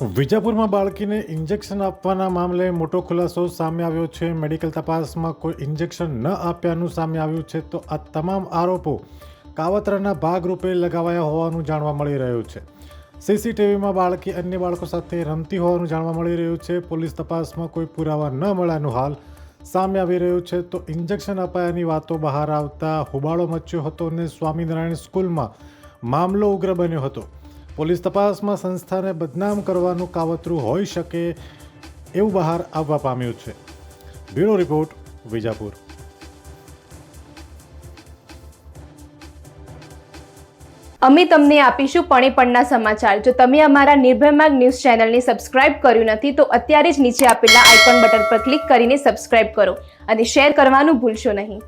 વિજાપુરમાં બાળકીને ઇન્જેક્શન આપવાના મામલે મોટો ખુલાસો સામે આવ્યો છે. મેડિકલ તપાસમાં કોઈ ઇન્જેક્શન ન આપ્યાનું સામે આવ્યું છે તો આ તમામ આરોપો કાવતરાના ભાગરૂપે લગાવાયા હોવાનું જાણવા મળી રહ્યું છે. સીસીટીવીમાં બાળકી અન્ય બાળકો સાથે રમતી હોવાનું જાણવા મળી રહ્યું છે. પોલીસ તપાસમાં કોઈ પુરાવા ન મળ્યાનું હાલ સામે આવી રહ્યું છે તો ઇન્જેક્શન અપાયાની વાતો બહાર આવતા હોબાળો મચ્યો હતો અને સ્વામિનારાયણ સ્કૂલમાં મામલો ઉગ્ર બન્યો હતો. પોલીસ તપાસમાં સંસ્થાને બદનામ કરવાનું કાવતરું હોઈ શકે એવું બહાર આવવા પામ્યું છે. Bureau report, Vijapur. અમે તમને આપીશું પણેપણના સમાચાર. જો તમે અમારા નિર્ભય ન્યૂઝ ચેનલને સબસ્ક્રાઇબ કર્યું નથી, તો અત્યારે જ નીચે આપેલા આઇકોન બટન પર ક્લિક કરીને સબસ્ક્રાઇબ કરો અને શેર કરવાનું ભૂલશો નહીં.